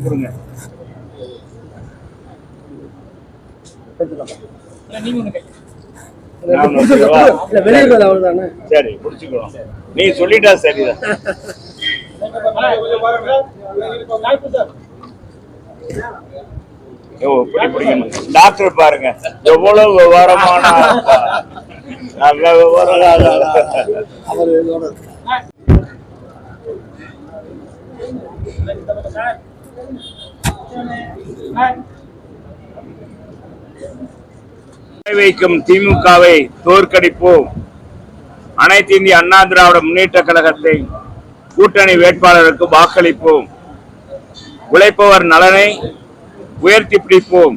கிட்ட கொடுங்க சரி முடிச்சுக்கிறோம் நீ சொல்லிட்டா சரிதான். ஓ, இப்படி பிடிக்கணும். டாக்டர் பாருங்க. எவ்வளவு விவரமான. நல்ல விவரம். அவர் வைக்கும் திமுகவை தோற்கடிப்போம். அனைத்து இந்திய அண்ணா திராவிட முன்னேற்ற கழகத்தை கூட்டணி வேட்பாளருக்கு வாக்களிப்போம். உழைப்பவர் நலனை உயர்த்தி பிடிப்போம்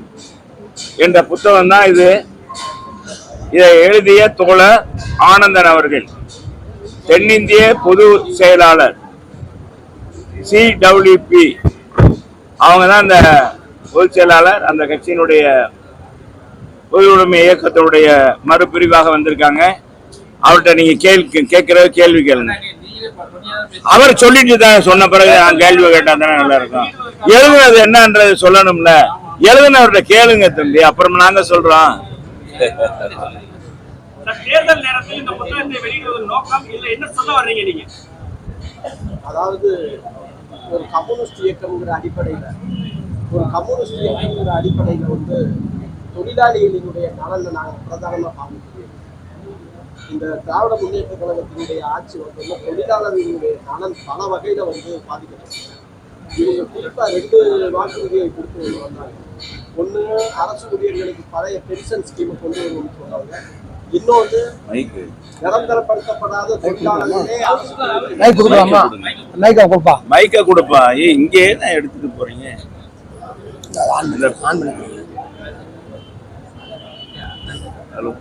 என்ற புத்தகம் தான் இது. இதை எழுதிய தோழர் ஆனந்தன் அவர்கள் தென்னிந்திய பொது செயலாளர் சிடபிள்யூபி அவங்க தான் அந்த பொதுச் செயலாளர் அந்த கட்சியினுடைய பொது உடைமை இயக்கத்தினுடைய மறுபிரிவாக வந்திருக்காங்க. அவர்கிட்ட நீங்க கேள்வி கேட்கிற கேள்வி கேளுங்க. அவர் சொல்லிட்டு தான் சொன்ன பிறகு நான் கேள்வி கேட்டா தானே நல்லா இருக்கும். எழுதுனது என்னன்றது சொல்லணும்ல. எழுதுனவர்கிட்ட கேளுங்க தம்பி அப்புறம் நாங்க சொல்றோம். தேர்தல் நேரத்தில் இந்த புத்தகத்தை வெளியிடுவதன் நோக்கம் இல்ல என்ன சொல்ல வர்றீங்க நீங்க? அதாவது ஒரு கம்யூனிஸ்ட் இயக்கம்ங்கிற அடிப்படையில் ஒரு கம்யூனிஸ்ட் இயக்கம்ங்கிற அடிப்படையில் வந்து தொழிலாளிகளினுடைய நலனை நாங்கள் பிரதானமாக பார்க்கக்கூடிய இந்த திராவிட முன்னேற்ற கழகத்தினுடைய ஆட்சி வந்து தொழிலாளர்களுடைய நலன் பல வகையில் வந்து பாதிக்கப்பட்டது. இவங்க குறிப்பாக ரெண்டு வாக்குறுதியை கொடுத்து வந்தாங்க ஒன்று அரசு ஊழியர்களுக்கு பழைய பென்ஷன் ஸ்கீமை கொண்டு வந்து சொன்னாங்க. இன்னொன்று நிரந்தரப்படுத்தப்படாத மைக் கொடுக்கலாமா? மைக்கை கொடுப்பா. மைக்க கொடுப்பா. ஏ இங்கே தான் எடுத்துட்டு போறீங்க? ஹலோ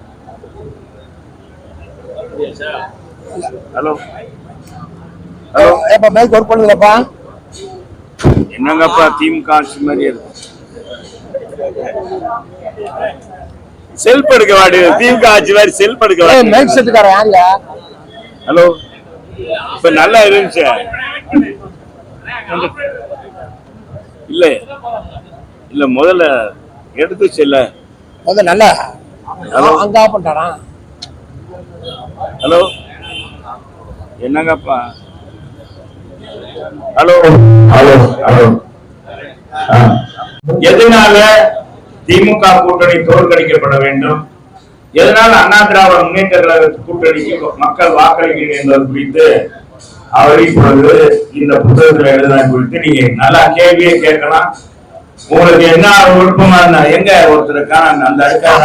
ஹலோ ஹலோ ஏப்பா மைக் ஒர்க் பண்ணுங்களப்பா? என்னங்கப்பா திமுக ஆட்சி மாதிரி இருக்கு. செல்ஃப் எடுக்க வாடி திமுக ஆட்சி மாதிரி செல்ஃப் எடுக்க யாருங்க? ஹலோ? இப்ப நல்லா இருந்துச்சு. இல்ல இல்ல முதல்ல எடுத்துச்சு இல்ல வந்து நல்ல. ஹலோ. அங்க ஆஃப் பண்ணிட்டானா? ஹலோ? என்னங்கப்பா? ஹலோ? Hello hello. எதனால திமுக கூட்டணி தோற்கடிக்கப்பட வேண்டும். எதனால் அண்ணா திராவிட முன்னேற்ற கழக கூட்டணிக்கு மக்கள் வாக்களிக்கணும் என்பது குறித்து அவர் இப்பொழுது இந்த புத்தகத்தில் எழுதுனது குறித்து நீங்க நல்லா கேள்வியே கேட்கலாம். உங்களுக்கு என்ன விருப்பமா இருந்தா எங்க ஒருத்தர் அந்த அடுக்கான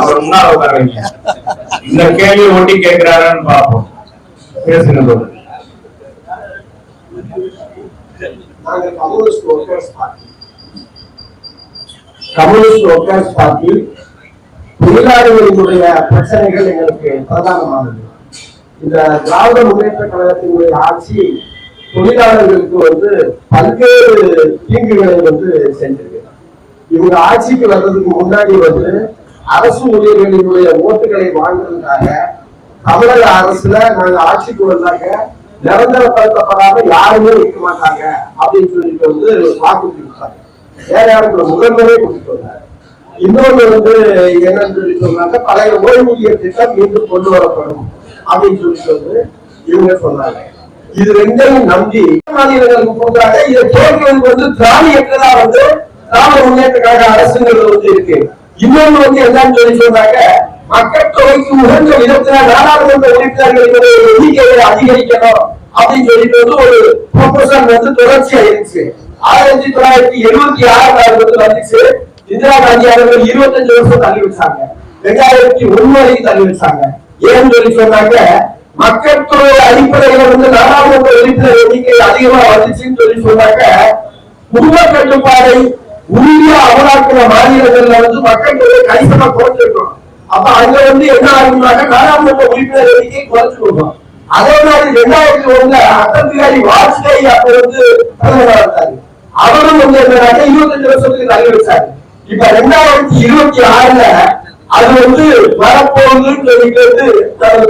அவர் முன்னால் உட்காருங்க. இந்த கேள்வி ஒட்டி கேட்கிறாரான்னு பார்ப்போம். பேசுங்க போது. நாங்கள் communist workers party communist workers party தொழிலாளிகளினுடைய பிரச்சனைகள் எங்களுக்கு பிரதானமானது. இந்த திராவிட முன்னேற்ற கழகத்தினுடைய ஆட்சி தொழிலாளர்களுக்கு வந்து பல்வேறு தீங்குகளை வந்து செஞ்சிருக்கிறார் இவங்க ஆட்சிக்கு வர்றதுக்கு முன்னாடி வந்து அரசு ஊழியர்களினுடைய ஓட்டுகளை வாங்குறதுக்காக தமிழக அரசுல நாங்க ஆட்சிக்கு வந்தாங்க நிரந்தரப்படுத்தப்படாத யாருமே இருக்க மாட்டாங்க அப்படின்னு சொல்லிட்டு வந்து வாக்குறுதி கொடுத்தாங்க. வேற யாருக்கு முதல்வரே கொடுத்துட்டு வந்தாரு இன்னொன்று வந்து என்னன்னு சொல்லி சொன்னாங்க பழைய ஓய்வூதிய திட்டம் மீண்டும் கொண்டு வரப்படும் அப்படின்னு சொல்லிட்டு வந்து இவங்க சொன்னாங்க. இது ரெண்டையும் நம்பி மாநிலங்களுக்கு கொடுக்குறாங்க இதை தோற்கிறது வந்து திராவிடத்துல வந்து திராவிட முன்னேற்ற கழக அரசுங்கிறது வந்து இருக்கு. இன்னொன்னு வந்து என்னன்னு சொல்லி சொன்னாங்க மக்கள் தொகைக்கு உகந்த விதத்துல நாடாளுமன்ற உறுப்பினர்களுடைய எண்ணிக்கையை அதிகரிக்கணும் அப்படின்னு சொல்லிட்டு வந்து ஒரு ப்ரொபோசல் வந்து தொடர்ச்சியா இருந்துச்சு ஆயிரத்தி தொள்ளாயிரத்தி எழுபத்தி ஆறாம் ஆண்டு வந்துச்சு இந்திரா காந்தி அவர்கள் இருபத்தஞ்சு வருஷம் தள்ளி வச்சாங்க ரெண்டாயிரத்தி ஒண்ணு வரைக்கும் தள்ளி வச்சாங்க ஏன்னு சொல்லி சொன்னாங்க? மக்கள் தொகை அடிப்படையில வந்து நாடாளுமன்ற உறுப்பினர் எண்ணிக்கை அதிகமா வந்துச்சுன்னு சொல்லி சொன்னாங்க. குடும்ப கட்டுப்பாடை உறுதியா அமலாக்கிற மாநிலங்கள்ல வந்து மக்கள் தொகை கணிசமா குறைஞ்சிருக்கணும். அப்ப அங்க வந்து என்ன ஆகும்னாக்க நாடாளுமன்ற உறுப்பினர் எண்ணிக்கை குறைச்சு கொடுக்கும் அதே மாதிரி ரெண்டாயிரத்தி ஒண்ணுல அட்டல் பிகாரி வாஜ்பேயி அப்ப வந்து பிரதமரா இருந்தாரு. அவரும் வந்து என்னன்னாக்க இருபத்தஞ்சு வருஷத்துக்கு தள்ளி வச்சாரு. இப்ப ரெண்டாயிரத்தி இருபத்தி ஆறுல அது வந்து வரப்போகுதுன்னு சொல்லிட்டு வந்து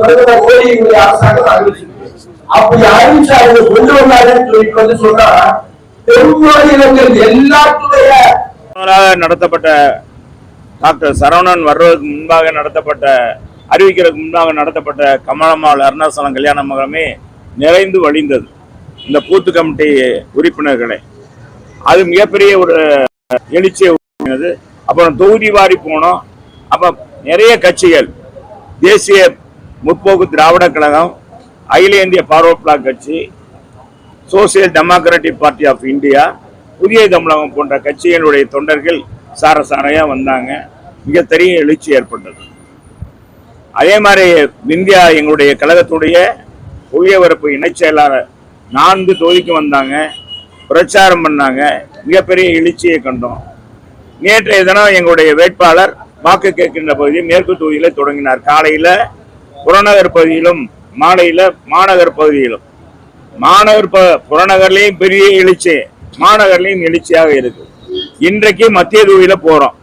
பிரதமர் மோடியினுடைய அரசாங்கம் அறிவிச்சிருக்கு. அப்படி அறிவிச்சு அவங்க கொண்டு வந்தாருன்னு சொல்லிட்டு வந்து சொன்னா தென்மாநிலங்கள் எல்லாத்துடைய நடத்தப்பட்ட டாக்டர் சரவணன் வர்றதுக்கு முன்பாக நடத்தப்பட்ட அறிவிக்கிறதுக்கு முன்பாக நடத்தப்பட்ட கமலம்மாள் அருணாசலம் கல்யாண மகமே நிறைந்து வழிந்தது. இந்த பூத்து கமிட்டி உறுப்பினர்களை. அது மிகப்பெரிய ஒரு எழுச்சியை உருவாக்கினது. அப்புறம் தொகுதி வாரி போனோம். அப்போ நிறைய கட்சிகள் தேசிய முற்போக்கு திராவிட கழகம் அகில இந்திய பார்வர்ட் பிளாக் கட்சி social democratic party of India Puthiya Tamilagam போன்ற கட்சிகளுடைய தொண்டர்கள் சாரசாரையாக வந்தாங்க. மிக பெரிய எழுச்சி ஏற்பட்டது. அதே மாதிரி இந்தியா எங்களுடைய கழகத்துடைய புளியவரப்பு இணைச் செயலாளர் நான்கு தொகுதிக்கு வந்தாங்க. பிரச்சாரம் பண்ணாங்க. மிகப்பெரிய எழுச்சியை கண்டோம். நேற்றைய தினம் எங்களுடைய வேட்பாளர் வாக்கு கேட்கின்ற பகுதியில் மேற்கு தொகுதியில் தொடங்கினார். காலையில் புறநகர் பகுதியிலும் மாலையில் மாநகர் பகுதியிலும். மாநகர் ப- புறநகர்லேயும் பெரிய எழுச்சி மாநகர்லேயும் எழுச்சியாக இருக்கு. இன்றைக்கு மத்திய தொகுதியில் போகிறோம்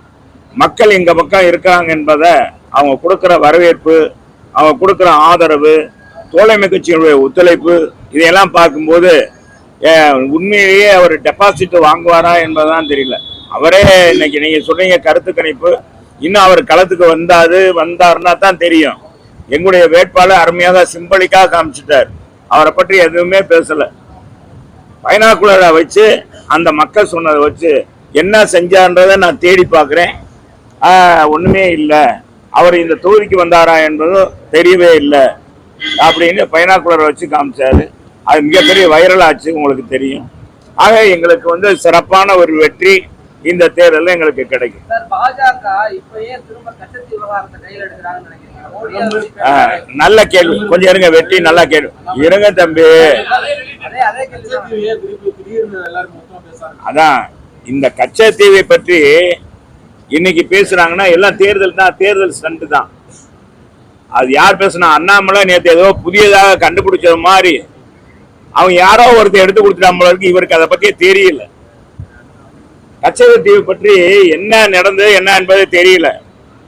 மக்கள் எங்கள் பக்கம் இருக்காங்க என்பதை அவங்க கொடுக்குற வரவேற்பு அவங்க கொடுக்குற ஆதரவு தோழமை கட்சிகளுடைய ஒத்துழைப்பு இதையெல்லாம் பார்க்கும்போது உண்மையிலேயே அவர் டெபாசிட் வாங்குவாரா என்பதுதான் தெரியல. அவரே இன்னைக்கு நீங்க சொன்னீங்க கருத்து கணிப்பு. இன்னும் அவர் களத்துக்கு வந்தாது வந்தாருன்னா தான் தெரியும். எங்களுடைய வேட்பாளர் அருமையாக சிம்பலிக்கா காமிச்சிட்டார். அவரை பற்றி எதுவுமே பேசல. பைனாக்குலரை வச்சு அந்த மக்கள் சொன்னதை வச்சு என்ன செஞ்சான்றதை நான் தேடி பார்க்குறேன். ஒன்றுமே இல்லை. அவர் இந்த தொகுதிக்கு வந்தாரா என்பதும் தெரியவே இல்லை. அப்படின்னு பைனாக்குலரை வச்சு காமிச்சாரு. அது மிகப்பெரிய வைரல் ஆச்சு உங்களுக்கு தெரியும். ஆக எங்களுக்கு வந்து சிறப்பான ஒரு வெற்றி இந்த தேர்தலில் எங்களுக்கு கிடைக்கும். நல்ல கேள்வி. கொஞ்சம் இருங்க வெற்றி நல்ல கேள்வி. இருங்க தம்பி. அதே அதே கேள்வி அதான் இந்த கச்சத்தீவை பற்றி இன்னைக்கு பேசுறாங்கன்னா எல்லாம் தேர்தல் தான் தேர்தல் ஸ்டண்ட் தான். அது யார் பேசுனா அண்ணாமலை நேத்து ஏதோ புதியதாக கண்டுபிடிச்சது மாதிரி அவன் யாரோ ஒருத்தர் எடுத்து கொடுத்துட்டான் இருக்கு. இவருக்கு அதை பத்தியே தெரியல. கச்சத்தீவு பற்றி என்ன நடந்தது என்ன என்பது தெரியல.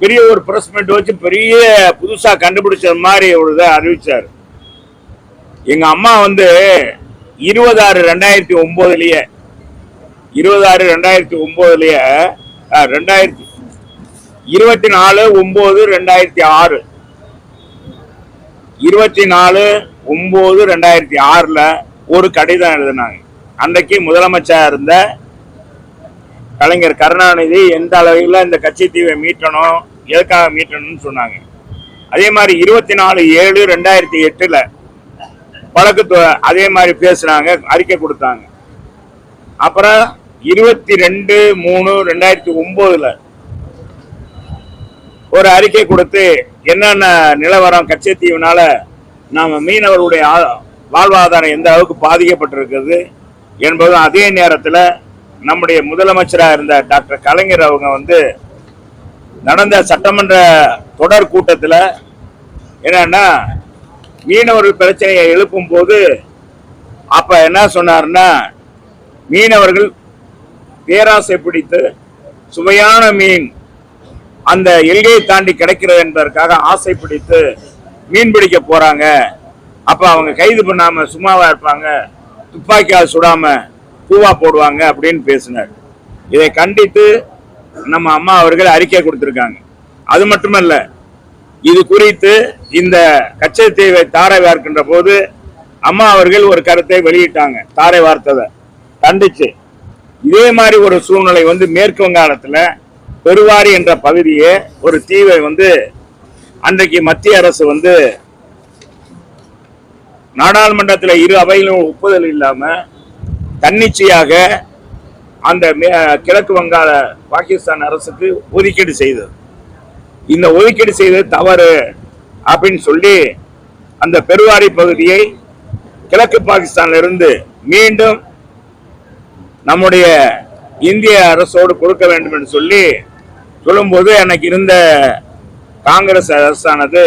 பெரிய ஒரு பிரஸ் மீட் வச்சு பெரிய புதுசா கண்டுபிடிச்ச மாதிரி ஒரு இதை அறிவிச்சாரு. எங்க அம்மா வந்து இருபதாறு ரெண்டாயிரத்தி ஒன்பதுலயே இருபதாறு ரெண்டாயிரத்தி ஒன்பதுலயே ரெண்டாயிரத்தி இருபத்தி நாலு ஒன்பது ரெண்டாயிரத்தி ஆறு இருபத்தி நாலு ஒம்பது ரெண்டாயிரத்தி ஆறுல ஒரு கடிதம் எழுதினாங்க. அன்றைக்கு முதலமைச்சராக இருந்த கலைஞர் கருணாநிதி எந்த அளவில் இந்த கட்சித்தீவை மீட்டணும் எதுக்காக மீட்டணும்னு சொன்னாங்க. அதே மாதிரி இருபத்தி நாலு ஏழு ரெண்டாயிரத்தி எட்டுல வழக்கு அதே மாதிரி பேசுனாங்க அறிக்கை கொடுத்தாங்க. அப்புறம் இருபத்தி ரெண்டு மூணு ரெண்டாயிரத்தி ஒம்போதில் ஒரு அறிக்கை கொடுத்து என்னென்ன நிலவரம் கச்சத்தீவுனால நாம் மீனவர்களுடைய வாழ்வாதாரம் எந்த அளவுக்கு பாதிக்கப்பட்டிருக்கிறது என்பதும் அதே நேரத்தில் நம்முடைய முதலமைச்சராக இருந்த டாக்டர் கலைஞர் அவங்க வந்து நடந்த சட்டமன்ற தொடர் கூட்டத்தில் என்னன்னா மீனவர்கள் பிரச்சனையை எழுப்பும் போது அப்போ என்ன சொன்னார்னா மீனவர்கள் பேராசை பிடித்து சுவையான மீன் அந்த எல்கையை தாண்டி கிடைக்கிறது என்பதற்காக ஆசை பிடித்து மீன் பிடிக்க போகிறாங்க அப்போ அவங்க கைது பண்ணாமல் சும்மாவாக இருப்பாங்க. துப்பாக்கியால் சுடாமல் பூவா போடுவாங்க அப்படின்னு பேசினார். இதை கண்டித்து நம்ம அம்மா அவர்கள் அறிக்கை கொடுத்துருக்காங்க. அது மட்டுமல்ல இது குறித்து இந்த கச்சத்தீவை தாரை வார்க்கின்ற போது அம்மா அவர்கள் ஒரு கருத்தை வெளியிட்டாங்க. தாரை வார்த்ததை கண்டிச்சு. இதே மாதிரி ஒரு சூழ்நிலை வந்து மேற்கு வங்காளத்தில் பெருவாரி என்ற பகுதியே ஒரு தீவை வந்து அன்றைக்கு மத்திய அரசு வந்து நாடாளுமன்றத்தில் இரு அவையிலும் ஒப்புதல் இல்லாமல் தன்னிச்சையாக அந்த மே- கிழக்கு வங்காள பாகிஸ்தான் அரசுக்கு ஒதுக்கீடு செய்தது. இந்த ஒதுக்கீடு செய்தது தவறு அப்படின்னு சொல்லி அந்த பெருவாரி பகுதியை கிழக்கு பாகிஸ்தானிலிருந்து மீண்டும் நம்முடைய இந்திய அரசோடு கொடுக்க வேண்டும் என்று சொல்லி சொல்லும்போது எனக்கு இருந்த காங்கிரஸ் அரசானது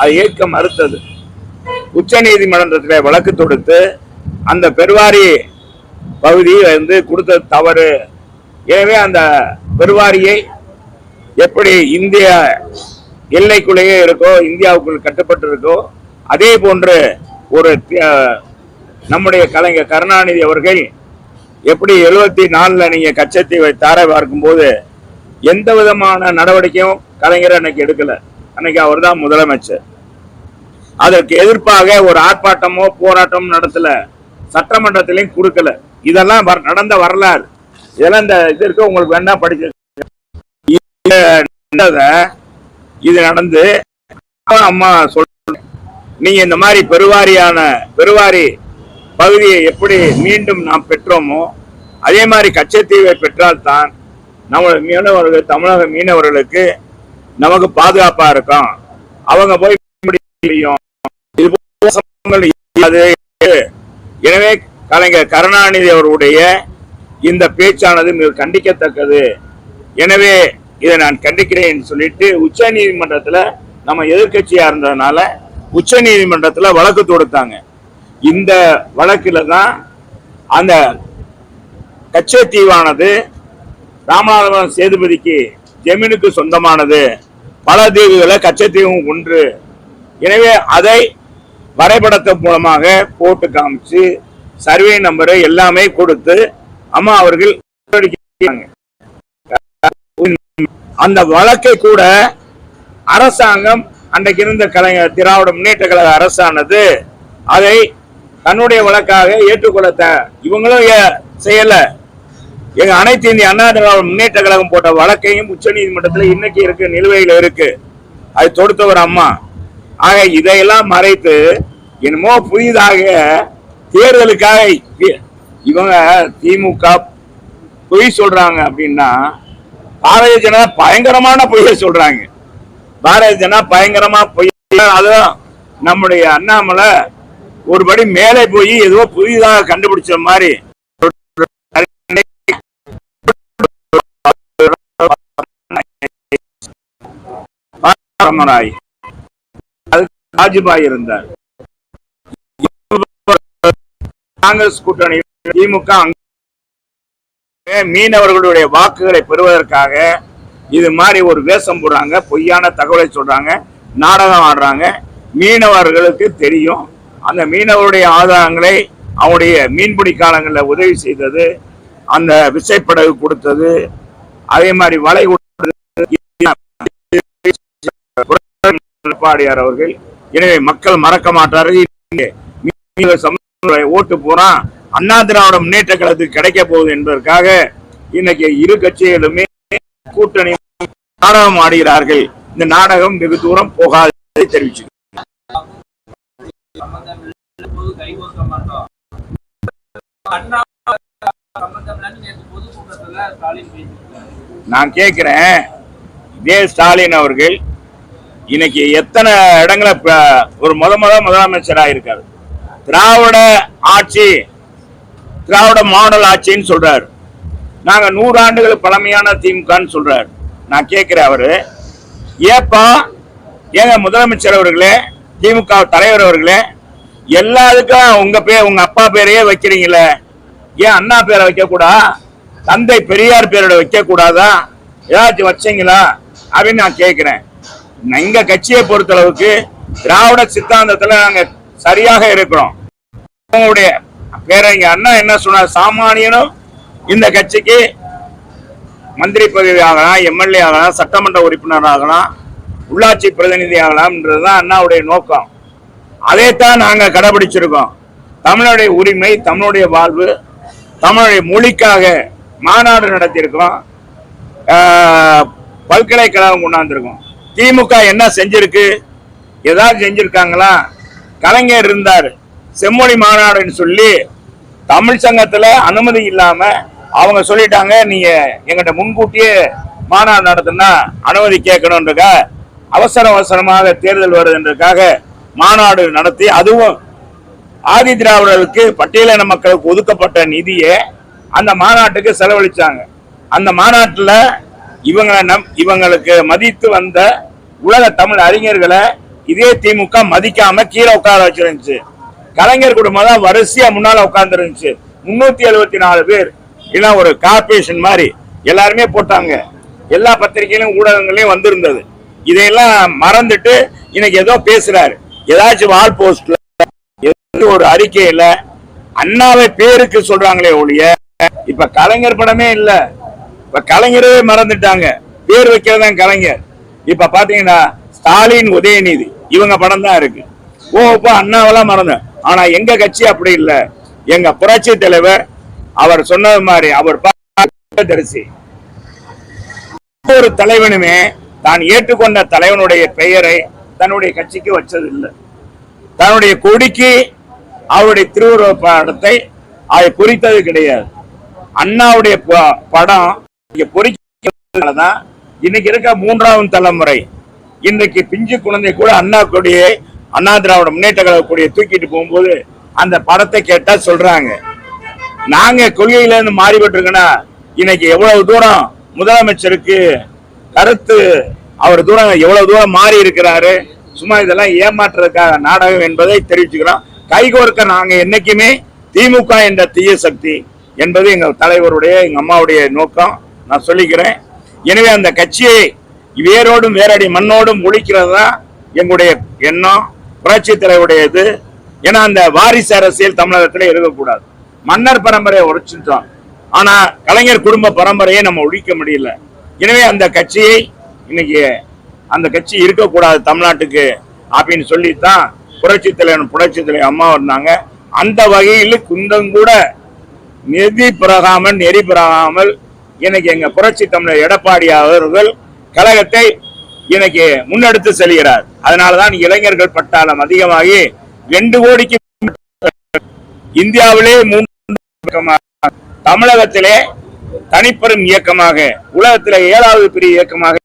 அதை ஏற்க மறுத்தது. உச்ச நீதிமன்றத்தில் வழக்கு தொடுத்து அந்த பெருவாரி பகுதி வந்து கொடுத்தது தவறு. எனவே அந்த பெருவாரியை எப்படி இந்திய எல்லைக்குள்ளேயே இருக்கோ இந்தியாவுக்குள் கட்டுப்பட்டு இருக்கோ அதே போன்று ஒரு நம்முடைய கலைஞர் கருணாநிதி அவர்கள் எப்படி எழுபத்தி நாலில் நீங்கள் கச்சத்தை தாரை பார்க்கும்போது எந்த விதமான நடவடிக்கையும் கலைஞர் அன்னைக்கு எடுக்கல. அன்னைக்கு அவர் தான் முதலமைச்சர். அதற்கு எதிர்ப்பாக ஒரு ஆர்ப்பாட்டமோ போராட்டமோ நடத்தல. சட்டமன்றத்திலையும் கொடுக்கல. இதெல்லாம் நடந்த வரலாறு. இதெல்லாம் இந்த இது இருக்க உங்களுக்கு வேணா படிச்சு இது இது நடந்து அம்மா சொல் நீங்க இந்த மாதிரி பெருவாரியான பெருவாரி பகுதியை எப்படி மீண்டும் நாம் பெற்றோமோ அதே மாதிரி கச்சத்தீவை பெற்றால்தான் நம்ம மீனவர்கள் தமிழக மீனவர்களுக்கு நமக்கு பாதுகாப்பா இருக்கும். அவங்க போய் முடியும். இது எனவே கலைஞர் கருணாநிதி அவருடைய இந்த பேச்சானது மிக கண்டிக்கத்தக்கது. எனவே இதை நான் கண்டிக்கிறேன் சொல்லிட்டு உச்ச நீதிமன்றத்தில் நம்ம எதிர்கட்சியா இருந்ததுனால உச்ச நீதிமன்றத்தில் வழக்கு தொடுத்தாங்க. இந்த வழக்கில் தான் அந்த கச்சத்தீவானது ராமநாதபுரம் சேதுபதிக்கு ஜமீனுக்கு சொந்தமானது. பல தீவுகளை கச்சத்தீவும் ஒன்று. எனவே அதை வரைபடத்தின் மூலமாக போட்டு காமிச்சு சர்வே நம்பரை எல்லாமே கொடுத்து அம்மா அவர்கள் அந்த வழக்கை கூட அரசாங்கம் அன்றைக்கு இருந்த கலைஞர் திராவிட முன்னேற்ற கழக அரசானது அதை தன்னுடைய வழக்காக ஏற்றுக்கொள்ள இவங்களும் ஏ- எங்க அனைத்து இந்திய அண்ணா திராவிட முன்னேற்ற கழகம் போட்ட வழக்கையும் உச்ச நீதிமன்றத்தில் இன்னைக்கு இருக்கு நிலுவையில் இருக்கு. அது தொடுத்தவர் அம்மா. ஆக இதையெல்லாம் மறைத்து என்னமோ புதிதாக தேர்தலுக்காக இவங்க திமுக பொய் சொல்றாங்க அப்படின்னா பாரதிய ஜனதா பயங்கரமான பொய்யை சொல்றாங்க. பாரதிய ஜனதா பயங்கரமா பொய். அதுதான் நம்முடைய அண்ணாமலை ஒருபடி மேலே போய் ஏதோ புதிதாக கண்டுபிடிச்ச மாதிரி ராமராய் வாஜ்பாய் இருந்தார். காங்கிரஸ் கூட்டணி திமுக மீனவர்களுடைய வாக்குகளை பெறுவதற்காக இது மாதிரி ஒரு வேஷம் போடுறாங்க பொய்யான தகவலை சொல்றாங்க நாடகம் ஆடுறாங்க. மீனவர்களுக்கு தெரியும். அந்த மீனவருடைய ஆதாரங்களை அவருடைய மீன்பிடி காலங்களில் உதவி செய்தது அந்த விசைப்படகு கொடுத்தது அதே மாதிரி வலை கொடுத்தது எடப்பாடியார் அவர்கள். எனவே மக்கள் மறக்க மாட்டார்கள். ஓட்டு போனா அண்ணா திராவிட முன்னேற்ற கழகத்துக்கு கிடைக்க போகுது என்பதற்காக இன்னைக்கு இரு கட்சிகளுமே கூட்டணி நாடகம் ஆடுகிறார்கள். இந்த நாடகம் வெகு தூரம் போகாது தெரிவிச்சு நான் கேட்கிறேன் இதே ஸ்டாலின் அவர்கள் இன்னைக்கு எத்தனை இடங்களை இப்போ ஒரு முத முத முதலமைச்சராக இருக்காரு. திராவிட ஆட்சி திராவிட மாடல் ஆட்சின்னு சொல்றாரு. நாங்க நூறு ஆண்டுகள் பழமையான திமுகன்னு சொல்றாரு. நான் கேட்கிறேன் அவரு. ஏப்பா ஏங்க முதலமைச்சர் அவர்களே திமுக தலைவர் அவர்களே எல்லாத்துக்கும் உங்க பேர் உங்க அப்பா பேரையே வைக்கிறீங்களே. ஏன் அண்ணா பேரை வைக்கக்கூடா? தந்தை பெரியார் பேரோட வைக்கக்கூடாதா? ஏதாச்சும் வச்சீங்களா? அப்படின்னு நான் கேட்கிறேன். எங்க கட்சியை பொறுத்தளவுக்கு திராவிட சித்தாந்தத்துல நாங்க சரியாக இருக்கிறோம். அவங்களுடைய பேரங்க அண்ணா என்ன சொன்னார்? சாமானியனும் இந்த கட்சிக்கு மந்திரி பதவி ஆகலாம் எம்எல்ஏ ஆகலாம் சட்டமன்ற உறுப்பினர் ஆகலாம் உள்ளாட்சி பிரதிநிதி ஆகலாம்ன்றதுதான் அண்ணாவுடைய நோக்கம். அதைத்தான் நாங்க கடைபிடிச்சிருக்கோம். தமிழுடைய உரிமை தமிழுடைய வாழ்வு தமிழுடைய மொழிக்காக மாநாடு நடத்தியிருக்கோம் பல்கலைக்கழகம் கொண்டாந்துருக்கோம். திமுக என்ன செஞ்சிருக்கு? ஏதாவது செஞ்சிருக்காங்களா? கலைஞர் இருந்தார். செம்மொழி மாநாடுன்னு சொல்லி தமிழ் சங்கத்துல அனுமதி இல்லாம அவங்க சொல்லிட்டாங்க நீங்க எங்கிட்ட முன்கூட்டியே மாநாடு நடத்தினா அனுமதி கேட்கணுன்றக்கா அவசர அவசரமாக தேர்தல் வருதுன்றதுக்காக மாநாடு நடத்தி அதுவும் ஆதி திராவிடர்களுக்கு பட்டியலின மக்களுக்கு ஒதுக்கப்பட்ட நிதியை அந்த மாநாட்டுக்கு செலவழிச்சாங்க. அந்த மாநாட்டில் இவங்களை நம் இவங்களுக்கு மதித்து வந்த உலக தமிழ் அறிஞர்களை இதே திமுக மதிக்காம கீழே உட்கார வச்சிருந்துச்சு. கலைஞர் குடும்பம் தான் வரிசையா முன்னால உட்கார்ந்து இருந்துச்சு முன்னூத்தி எழுபத்தி நாலு பேர். இல்லை ஒரு கார்பரேஷன் மாதிரி. எல்லாருமே போட்டாங்க. எல்லா பத்திரிகையிலும் ஊடகங்களையும் வந்திருந்தது. இதையெல்லாம் மறந்துட்டு இன்னைக்கு ஏதோ பேசுறாரு. ஏதாச்சும் வால் போஸ்ட்ல ஒரு அறிக்கையில அண்ணாவை பேருக்கு சொல்றாங்களே ஒழிய இப்ப கலைஞர் படமே இல்லை. இப்ப கலைஞரே மறந்துட்டாங்க. பேர் வைக்கிறதான் கலைஞர். இப்ப பாத்தீங்கன்னா ஸ்டாலின் உதயநிதி இவங்க படம் தான் இருக்கு. ஓ இப்போ அண்ணாவெல்லாம் மறந்தேன் ஆனா எங்க கட்சி அப்படி இல்லை. எங்க புரட்சி தலைவர் அவர் சொன்னது மாதிரி அவர் தரிசி. ஒரு தலைவனுமே தான் ஏற்றுக்கொண்ட தலைவனுடைய பெயரை தன்னுடைய கட்சிக்கு வச்சது இல்லை தன்னுடைய கொடிக்கு அவருடைய திருவுருவ படத்தை அதை குறித்தது கிடையாது. அண்ணாவுடைய ப- படம் பொறிக்கிறதுனாலதான் இன்னைக்கு இருக்க மூன்றாவது தலைமுறை. இன்றைக்கு பிஞ்சு குழந்தை கூட அண்ணா கொடியை அண்ணா திராவிட முன்னேற்ற கழக கொடியை தூக்கிட்டு போகும்போது அந்த படத்தை கேட்டா சொல்றாங்க. நாங்க கொள்கையில இருந்து மாறிபட்டிருக்கோன்னா இன்னைக்கு எவ்வளவு தூரம் முதலமைச்சருக்கு கருத்து அவர் தூரம் எவ்வளவு தூரம் மாறி இருக்கிறாரு சும்மா இதெல்லாம் ஏமாற்றுறதுக்காக நாடகம் என்பதை தெரிவிச்சுக்கிறோம். கைகோர்க்க நாங்க என்னைக்குமே திமுக என்ற தீய சக்தி என்பது எங்கள் தலைவருடைய எங்க அம்மாவுடைய நோக்கம். நான் சொல்லிக்கிறேன். எனவே அந்த கட்சியை வேரோடும் வேரடி மண்ணோடும் ஒழிக்கிறது தான் எங்களுடைய எண்ணம் புரட்சி தலைவருடையது. ஏன்னா அந்த வாரிசு அரசியல் தமிழகத்தில் இருக்கக்கூடாது. மன்னர் பரம்பரையை உடைச்சிட்டோம் ஆனா கலைஞர் குடும்ப பரம்பரையை நம்ம ஒழிக்க முடியல. எனவே அந்த கட்சியை இன்னைக்கு அந்த கட்சி இருக்கக்கூடாது தமிழ்நாட்டுக்கு அப்படின்னு சொல்லித்தான் புரட்சி தலைவர் புரட்சி தலைவர் அம்மா வந்தாங்க. அந்த வகையில் குந்தம் கூட நிதி பிறகாமல் நெறி பிறகாமல் இன்னைக்கு எங்க புரட்சி தமிழர் எடப்பாடி அவர்கள் கழகத்தை இன்னைக்கு முன்னெடுத்து செல்கிறார். அதனாலதான் இளைஞர்கள் பட்டாளம் அதிகமாகி ரெண்டு கோடிக்கு இந்தியாவிலே மூன்று தமிழகத்திலே தனிப்பெரும் இயக்கமாக உலகத்திலே ஏழாவது பெரிய இயக்கமாக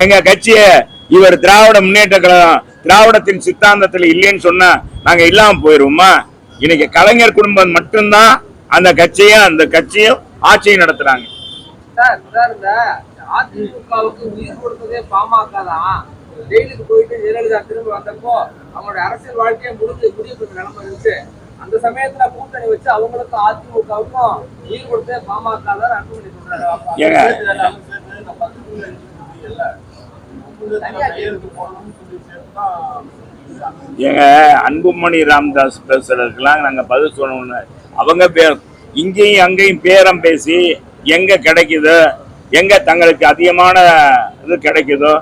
எங்க கட்சிய இவர் திராவிட முன்னேற்ற கழகம் திராவிடத்தின் சித்தாந்தத்தில் இல்லைன்னு சொன்னா நாங்க இல்லாம போயிருவோமா? இன்னைக்கு கலைஞர் குடும்பம் மட்டும்தான் அந்த கட்சியும் அந்த கட்சியும் ஆட்சியை நடத்துறாங்க. சார் சார் இந்த அதிமுகவுக்கு உயிர் கொடுத்ததே பாமக தான். ஜெயிலுக்கு போயிட்டு ஜெயலலிதா திரும்ப வந்தப்போ அவங்களோட அரசியல் வாழ்க்கையை முடிஞ்சு முடிவு பெற்ற நிலைமை இருந்துச்சு. அந்த சமயத்துல கூட்டணி வச்சு அவங்களுக்கும் அதிமுகவுக்கும் உயிர் கொடுத்ததே பாமக தான் அன்புமணி சொல்றாரு. ஏங்க அன்புமணி ராமதாஸ் பேசுறதுக்கெல்லாம் நாங்க பதில் சொல்லணும்னு. அவங்க பேர் இங்கேயும் அங்கேயும் பேரம் பேசி எங்க கிடைக்குது? எங்க தங்களுக்கு அதிகமான இது கிடைக்குதோ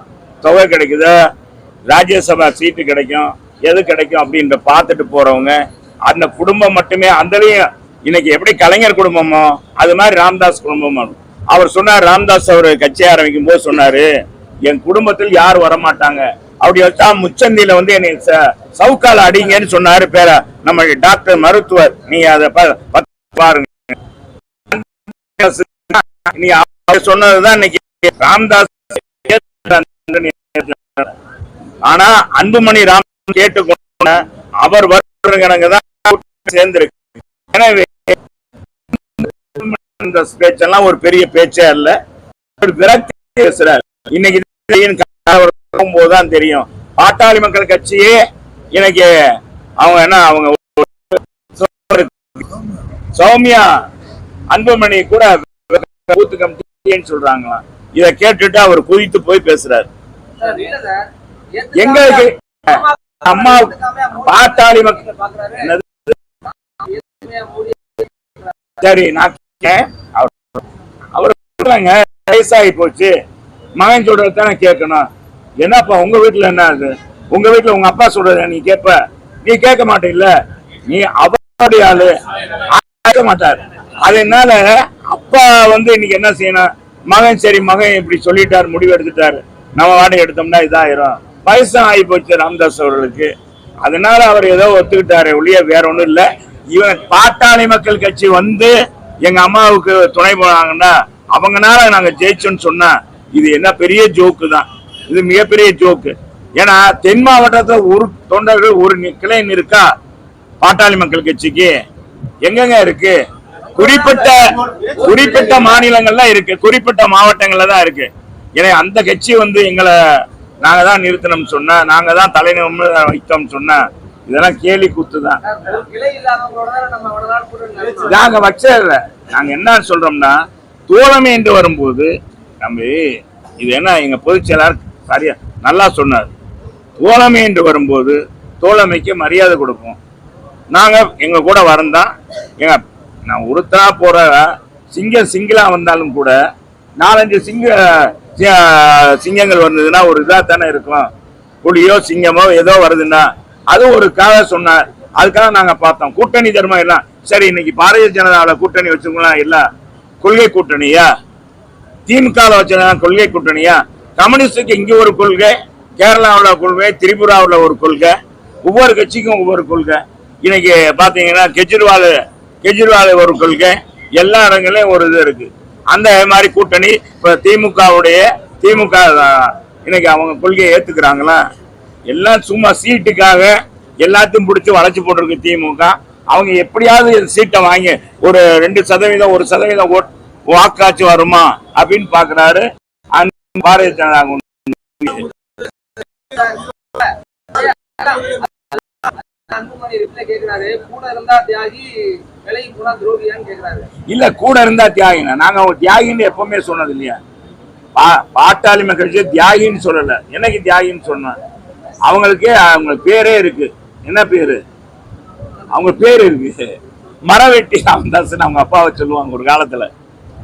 தொகை கிடைக்குதோ ராஜ்யசபா சீட்டு கிடைக்கும் எது கிடைக்கும் அப்படின்ற பார்த்துட்டு போறவங்க அந்த குடும்பம் மட்டுமே அந்தலையும் இன்னைக்கு எப்படி கலைஞர் குடும்பமோ அது மாதிரி ராம்தாஸ் குடும்பமோ அவர் சொன்னார் ராம்தாஸ் அவர் கட்சி ஆரம்பிக்கும் போது சொன்னாரு என் குடும்பத்தில் யார் வரமாட்டாங்க? அப்படி வச்சா முச்சந்தியில வந்து என்னை ச- சவுக்கால அடிங்கன்னு சொன்னாரு பேர நம்ம டாக்டர் மருத்துவர். நீ அதை ப- ப- பாருங்க. நீ அவர் சொன்னதுதான் இன்னைக்கு ராம்தாஸ் ஆனா அன்புமணி ராம் கேட்டுக்கொண்ட அவர் வருங்க தான் சேர்ந்திருக்கு. எனவே இந்த பேச்செல்லாம் ஒரு பெரிய பேச்சே அல்ல. ஒரு விரக்தி பேசுறார். இன்னைக்கு போதுதான் தெரியும். பாட்டாளி மக்கள் கட்சியே இன்னைக்கு அவங்க என்ன அவங்க சௌமியா அன்புமணி கூட பூத்து கமிட்டின்னு சொல்றாங்களாம். இத கேட்டுட்டு அவர் குதித்து போய் பேசுறாரு. எங்க? அம்மா பாட்டாளி மக்கள் சரி நான். அவர் அவர் சொல்றாங்க வயசாகி போச்சு. மகன் சொல்றது தானே கேட்கணும். என்னப்பா உங்க வீட்டுல என்ன அது? உங்க வீட்டுல உங்க அப்பா சொல்றத நீ கேட்ப. நீ கேட்க மாட்டேல்ல. நீ அவருடைய ஆளு. மாட்டார். அதனால அப்பா வந்து இன்னைக்கு என்ன செய்யணும்? மகன் சரி மகன் இப்படி சொல்லிட்டார் முடிவு எடுத்துட்டாரு நம்ம வாடகை எடுத்தோம்னா இதாயிரும். வயசும் ஆகி போச்சு ராமதாஸ் அவர்களுக்கு. அதனால அவர் ஏதோ ஒத்துக்கிட்டாரு ஒழிய வேற ஒன்றும் இல்லை. இவன் பாட்டாளி மக்கள் கட்சி வந்து எங்க அம்மாவுக்கு துணை போனாங்கன்னா அவங்கனால நாங்க ஜெயிச்சோம்னு சொன்னா இது என்ன பெரிய ஜோக்கு தான். இது மிகப்பெரிய ஜோக்கு. ஏன்னா தென் மாவட்டத்துல ஒரு தொண்டர்கள் ஒரு கிளை இருக்கா பாட்டாளி மக்கள் கட்சிக்கு எங்கெங்க இருக்கு? குறிப்பிட்ட குறிப்பிட்ட மாநிலங்கள்ல இருக்கு. குறிப்பிட்ட மாவட்டங்கள்ல தான் இருக்கு. ஏன்னா அந்த கட்சி வந்து எங்களை நாங்க தான் நிறுத்தணும்னு சொன்ன நாங்க தான் தலைநிமிர்ந்து வைத்தோம்னு சொன்ன இதெல்லாம் கேலி கூத்து தான். நாங்க வச்சதில்ல. நாங்க என்ன சொல்றோம்னா தோழமை என்று வரும்போது நம்ம இது என்ன எங்க பொதுச் செயலாளர் சரியா நல்லா சொன்னார். தோழமை என்று வரும்போது தோழமைக்கு மரியாதை கொடுப்போம். நாங்க எங்க கூட வரந்தா எங்க நான் ஒருத்தனா போற சிங்கம் சிங்கிளா வந்தாலும் கூட நாலஞ்சு சிங்க சி- சிங்கங்கள் வந்ததுன்னா ஒரு இதாக தானே இருக்கும் புலியோ சிங்கமோ ஏதோ வருதுன்னா அது ஒரு கதை சொன்னார். அதுக்காக நாங்கள் பார்த்தோம். கூட்டணி தர்மம் எல்லாம் சரி இன்னைக்கு பாரதிய ஜனதாவில் கூட்டணி வச்சுக்கலாம் இல்லை. கொள்கை கூட்டணியா? திமுகவில் வச்ச கொள்கை கூட்டணியா? கம்யூனிஸ்டுக்கு இங்கே ஒரு கொள்கை கேரளாவில் கொள்கை திரிபுராவில் ஒரு கொள்கை ஒவ்வொரு கட்சிக்கும் ஒவ்வொரு கொள்கை. இன்னைக்கு பார்த்தீங்கன்னா கெஜ்ரிவால் கெஜ்ரிவால் ஒரு கொள்கை. எல்லா இடங்களையும் ஒரு இது இருக்கு. அந்த மாதிரி கூட்டணி இப்ப திமுகவுடைய திமுக இன்னைக்கு அவங்க கொள்கையை ஏத்துக்கிறாங்களா? எல்லாம் சும்மா சீட்டுக்காக எல்லாத்தையும் பிடிச்சி வளைச்சு போட்டிருக்கு திமுக. அவங்க எப்படியாவது சீட்டை வாங்கி ஒரு ரெண்டு சதவீதம் ஒரு சதவீதம் ஓட் வாக்காச்சு வருமா அப்படின்னு பாக்குறாரு. அந்த பாரதிய ஜனதா இல்ல கூட இருந்தா தியாகினா நாங்க அவங்க தியாகின்னு எப்பவுமே சொன்னது இல்லையா பா- பாட்டாளி மக்கள் தியாகின்னு சொல்லல. என்னைக்கு தியாகின்னு சொன்னேன்? அவங்களுக்கு அவங்க பேரே இருக்கு. என்ன பேரு? அவங்க பேர் இருக்கு. மரவெட்டி ராமதாஸ்னு அவங்க அப்பாவை சொல்லுவாங்க ஒரு காலத்துல.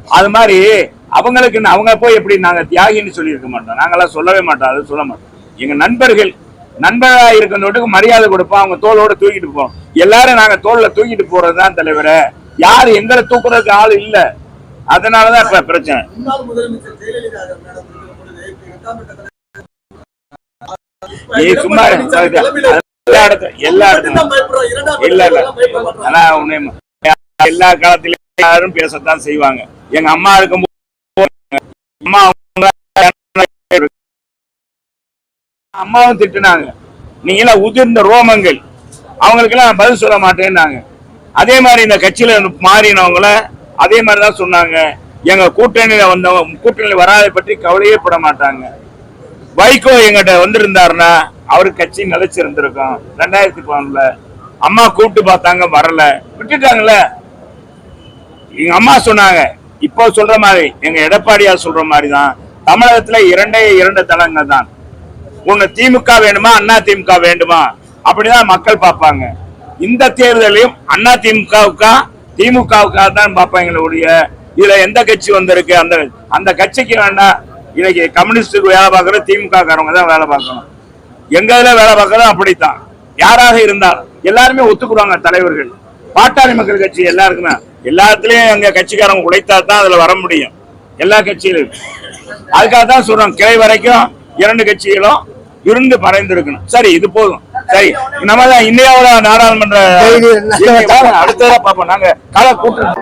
அது மாதிரி அவங்களுக்கு அவங்க போய் எப்படி நாங்க தியாகின்னு சொல்லியிருக்க மாட்டோம்? நாங்கெல்லாம் சொல்லவே மாட்டோம் அது சொல்ல மாட்டோம். எங்க நண்பர்கள் நண்பரா இருக்கிறவங்களுக்கு மரியாதை கொடுப்போம். அவங்க தோளோட தூக்கிட்டு போவோம் எல்லாரும் நாங்க தோல்ல தூக்கிட்டு போறதுதான் தலைவரே யாரு எங்களை தூக்குறதுக்கு ஆள் இல்ல. அதனாலதான் இப்ப பிரச்சனை. சும்மா. எல்லா இடத்துல எல்லா இடத்துல. இல்ல இல்ல. ஆனா உன்னை எல்லா காலத்திலும் யாரும் பேசத்தான் செய்வாங்க. எங்க அம்மா இருக்கும்போது அம்மா அவங்க அம்மாவும் திட்டுனாங்க. நீங்க எல்லாம் உதிர்ந்த ரோமங்கள். அவங்களுக்கு எல்லாம் பதில் சொல்ல மாட்டேன்னாங்க. அதே மாதிரி இந்த கட்சியில மாறினவங்கள அதே மாதிரி தான் சொன்னாங்க. எங்க கூட்டணியில வந்தவங்க கூட்டணியில் வராதை பற்றி கவலையே பட மாட்டாங்க. வைகோ எங்கிட்ட வந்திருந்தாருன்னா அவரு கட்சி நிலைச்சிருந்திருக்கும். ரெண்டாயிரத்தி பதினொன்னுல அம்மா கூப்பிட்டு பார்த்தாங்க வரல. விட்டுட்டாங்கல்ல. எங்க அம்மா சொன்னாங்க இப்போ சொல்ற மாதிரி எங்க எடப்பாடியார் சொல்ற மாதிரி தான். தமிழகத்துல இரண்டே இரண்டு தளங்கள் தான். உன்னை திமுக வேணுமா அண்ணா திமுக வேண்டுமா? அப்படிதான் மக்கள் பார்ப்பாங்க. இந்த தேர்தலையும் அண்ணா திமுகவுக்கா திமுகவுக்கா தான் பார்ப்பாங்களே உடைய இதுல எந்த கட்சி வந்திருக்கு? அந்த அந்த கட்சிக்கு வேண்டாம் இன்னைக்கு கம்யூனிஸ்டுக்கு வேலை பார்க்கற திமுக காரவங்க தான் வேலை பார்க்கணும். எங்க இதுல வேலை பார்க்கறதும் அப்படித்தான். யாராக இருந்தாலும் எல்லாருமே ஒத்துக்குறாங்க தலைவர்கள். பாட்டாளி மக்கள் கட்சி எல்லாருக்குமே. எல்லாத்துலயும் எங்க கட்சிக்காரங்க உழைத்தா தான் அதுல வர முடியும். எல்லா கட்சியிலும். அதுக்காக தான் சொல்றோம். கிளை வரைக்கும் இரண்டு கட்சிகளும் இருந்து மறைந்திருக்கணும் சரி இது போதும். சரி நம்ம தான் இந்தியாவோட நாடாளுமன்ற சரி, அடுத்ததா பார்ப்போம். நாங்க கலை கூட்டம்